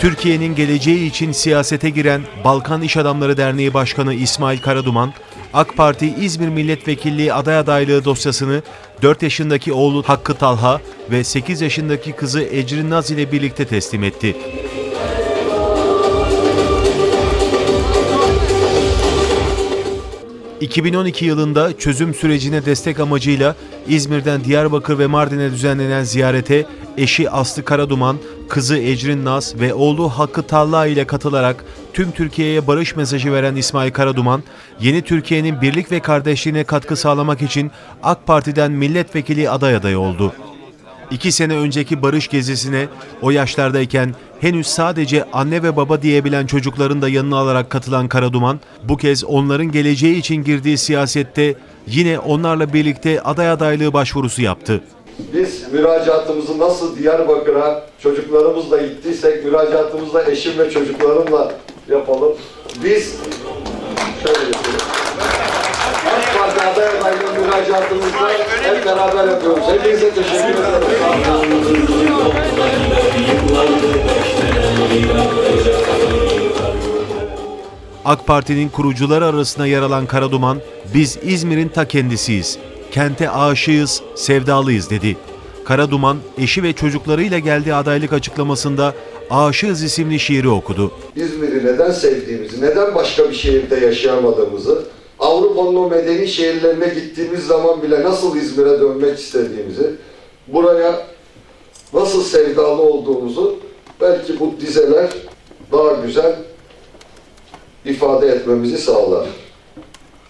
Türkiye'nin geleceği için siyasete giren Balkan İş Adamları Derneği Başkanı İsmail Karaduman, AK Parti İzmir Milletvekilliği aday adaylığı dosyasını 4 yaşındaki oğlu Hakkı Talha ve 8 yaşındaki kızı Ecrin Naz ile birlikte teslim etti. ...2012 yılında çözüm sürecine destek amacıyla İzmir'den Diyarbakır ve Mardin'e düzenlenen ziyarete eşi Aslı Karaduman, kızı Ecrin Naz ve oğlu Hakkı Talha ile katılarak tüm Türkiye'ye barış mesajı veren İsmail Karaduman, yeni Türkiye'nin birlik ve kardeşliğine katkı sağlamak için AK Parti'den milletvekili aday adayı oldu. İki sene önceki barış gezisine o yaşlardayken henüz sadece anne ve baba diyebilen çocukların da yanına alarak katılan Karaduman, bu kez onların geleceği için girdiği siyasette yine onlarla birlikte aday adaylığı başvurusu yaptı. Biz müracaatımızı nasıl Diyarbakır'a çocuklarımızla gittiysek müracaatımızı da eşim ve çocuklarımla yapalım. Biz şöyle yapıyoruz. AK Parti aday adaylığı müracaatımızı hep beraber yapıyoruz. Hepinize teşekkür ederim. AK Parti'nin kurucuları arasında yer alan Karaduman, biz İzmir'in ta kendisiyiz. Kente aşığız, sevdalıyız dedi. Karaduman, eşi ve çocuklarıyla geldiği adaylık açıklamasında Aşığız isimli şiiri okudu. İzmir'i neden sevdiğimizi, neden başka bir şehirde yaşayamadığımızı, Avrupa'nın o medeni şehirlerine gittiğimiz zaman bile nasıl İzmir'e dönmek istediğimizi, buraya nasıl sevdalı olduğumuzu belki bu dizeler daha güzel ifade etmemizi sağlar.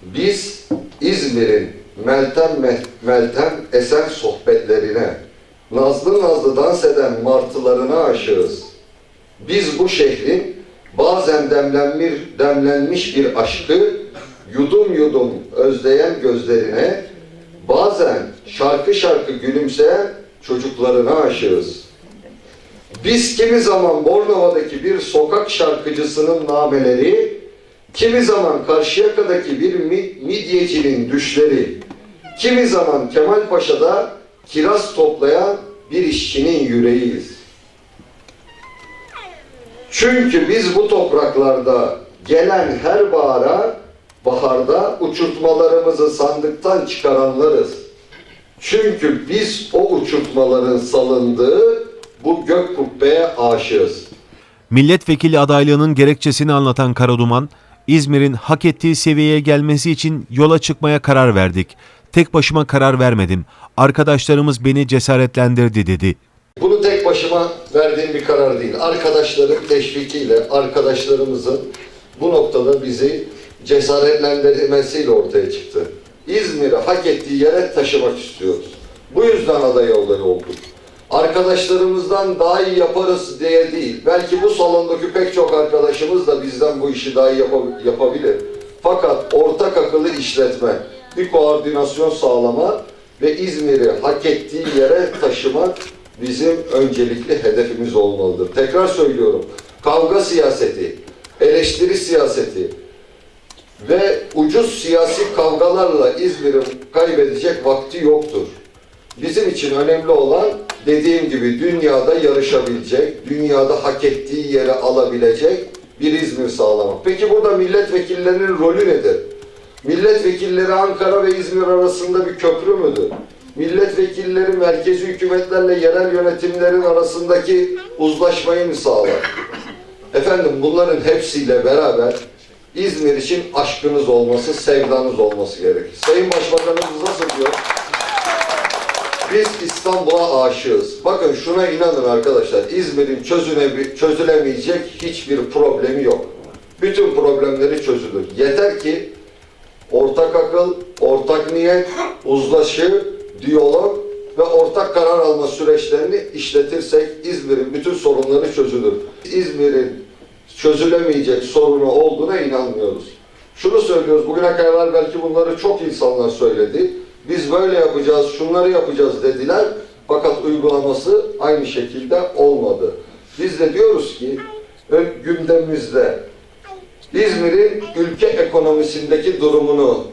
Biz İzmir'in Meltem Me- Meltem esen sohbetlerine, nazlı nazlı dans eden martılarına aşığız. Biz bu şehrin bazen demlenmiş, demlenmiş bir aşkı yudum yudum özleyen gözlerine, bazen şarkı şarkı gülümseyen çocuklarına aşığız. Biz kimi zaman Bornova'daki bir sokak şarkıcısının nameleri, kimi zaman Karşıyaka'daki bir mi- midyecinin düşleri, kimi zaman Kemalpaşa'da kiraz toplayan bir işçinin yüreğiyiz. Çünkü biz bu topraklarda gelen her bahara, baharda uçurtmalarımızı sandıktan çıkaranlarız. Çünkü biz o uçurtmaların salındığı bu gök kubbeye aşığız. Milletvekili adaylığının gerekçesini anlatan Karaduman, İzmir'in hak ettiği seviyeye gelmesi için yola çıkmaya karar verdik. Tek başıma karar vermedim. Arkadaşlarımız beni cesaretlendirdi dedi. Bunu tek başıma verdiğim bir karar değil. Arkadaşların teşvikiyle, arkadaşlarımızın bu noktada bizi cesaretlendirmesiyle ortaya çıktı. İzmir'i hak ettiği yere taşımak istiyoruz. Bu yüzden aday adayı olduk. Arkadaşlarımızdan daha iyi yaparız diye değil. Belki bu salondaki pek çok arkadaşımız da bizden bu işi daha iyi yapa- yapabilir. Fakat ortak akıllı işletme, bir koordinasyon sağlama ve İzmir'i hak ettiği yere taşımak bizim öncelikli hedefimiz olmalıdır. Tekrar söylüyorum. Kavga siyaseti, eleştiri siyaseti ve ucuz siyasi kavgalarla İzmir'in kaybedecek vakti yoktur. Bizim için önemli olan dediğim gibi dünyada yarışabilecek, dünyada hak ettiği yere alabilecek bir İzmir sağlamak. Peki burada milletvekillerinin rolü nedir? Milletvekilleri Ankara ve İzmir arasında bir köprü müdür? Milletvekilleri merkezi hükümetlerle yerel yönetimlerin arasındaki uzlaşmayı mı sağlar? Efendim bunların hepsiyle beraber İzmir için aşkınız olması, sevdanız olması gerekir. Sayın Başbakanımız nasıl diyor? Biz İstanbul'a aşığız. Bakın şuna inanın arkadaşlar. İzmir'in çözüne, çözülemeyecek hiçbir problemi yok. Bütün problemleri çözülür. Yeter ki ortak akıl, ortak niyet, uzlaşı, diyalog ve ortak karar alma süreçlerini işletirsek İzmir'in bütün sorunları çözülür. İzmir'in çözülemeyecek sorunu olduğuna inanmıyoruz. Şunu söylüyoruz, bugüne kadar belki bunları çok insanlar söyledi. Biz böyle yapacağız, şunları yapacağız dediler. Fakat uygulaması aynı şekilde olmadı. Biz de diyoruz ki gündemimizde İzmir'in ülke ekonomisindeki durumunu,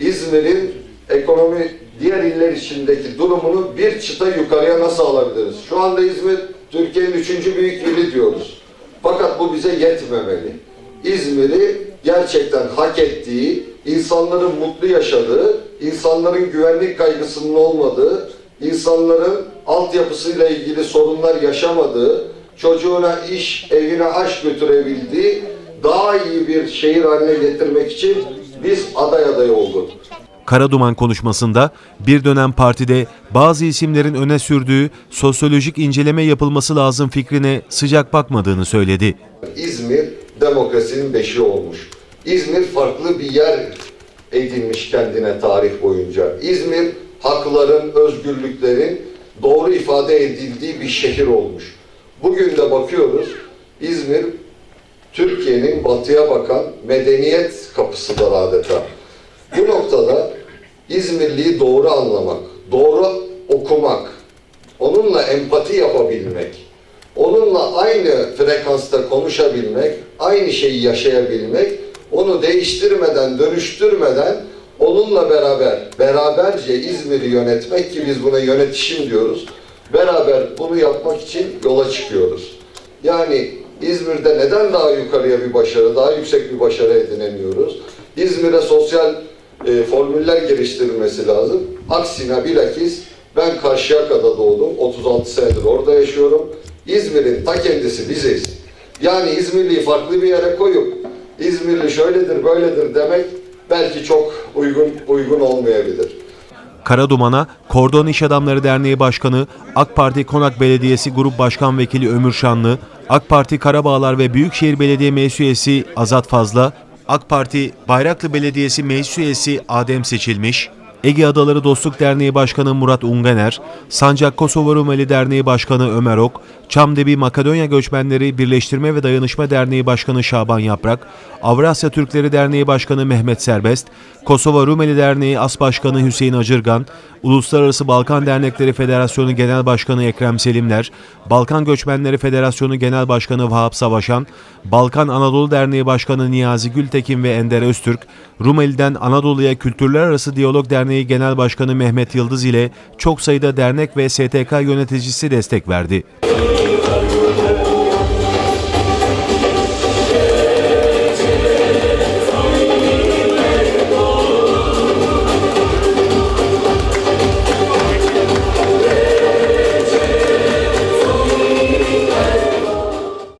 İzmir'in ekonomi diğer iller içindeki durumunu bir çıta yukarıya nasıl alabiliriz? Şu anda İzmir Türkiye'nin üçüncü büyük ili diyoruz. Fakat bu bize yetmemeli. İzmir'i gerçekten hak ettiği, insanların mutlu yaşadığı, insanların güvenlik kaygısının olmadığı, insanların altyapısıyla ilgili sorunlar yaşamadığı, çocuğuna iş, evine aş götürebildiği daha iyi bir şehir haline getirmek için biz aday aday olduk. Karaduman konuşmasında bir dönem partide bazı isimlerin öne sürdüğü sosyolojik inceleme yapılması lazım fikrine sıcak bakmadığını söyledi. İzmir demokrasinin beşiği olmuş. İzmir farklı bir yer edinmiş kendine tarih boyunca. İzmir hakların, özgürlüklerin doğru ifade edildiği bir şehir olmuş. Bugün de bakıyoruz İzmir Türkiye'nin batıya bakan medeniyet kapısıdır adeta. Bu noktada İzmirliyi doğru anlamak, doğru okumak, onunla empati yapabilmek, onunla aynı frekansta konuşabilmek, aynı şeyi yaşayabilmek, onu değiştirmeden, dönüştürmeden onunla beraber, beraberce İzmir'i yönetmek ki biz buna yönetişim diyoruz. Beraber bunu yapmak için yola çıkıyoruz. Yani İzmir'de neden daha yukarıya bir başarı, daha yüksek bir başarı edinemiyoruz? İzmir'e sosyal e, formüller geliştirilmesi lazım. Aksine bilakis ben Karşıyaka'da doğdum. 36 senedir orada yaşıyorum. İzmir'in ta kendisi biziz. Yani İzmirli'yi farklı bir yere koyup İzmirli şöyledir böyledir demek belki çok uygun uygun olmayabilir. Karaduman'a Kordon İş Adamları Derneği Başkanı, AK Parti Konak Belediyesi Grup Başkan Vekili Ömür Şanlı, AK Parti Karabağlar ve Büyükşehir Belediye Meclis Üyesi Azat Fazla, AK Parti Bayraklı Belediyesi Meclis Üyesi Adem Seçilmiş, Ege Adaları Dostluk Derneği Başkanı Murat Ungener, Sancak Kosova Rumeli Derneği Başkanı Ömer Ok, Çamdebi Makedonya Göçmenleri Birleştirme ve Dayanışma Derneği Başkanı Şaban Yaprak, Avrasya Türkleri Derneği Başkanı Mehmet Serbest, Kosova Rumeli Derneği As Başkanı Hüseyin Acırgan, Uluslararası Balkan Dernekleri Federasyonu Genel Başkanı Ekrem Selimler, Balkan Göçmenleri Federasyonu Genel Başkanı Vahap Savaşan, Balkan Anadolu Derneği Başkanı Niyazi Gültekin ve Ender Öztürk, Rumeli'den Anadolu'ya Kültürler Arası Diyalog Derneği Genel Başkanı Mehmet Yıldız ile çok sayıda dernek ve STK yöneticisi destek verdi.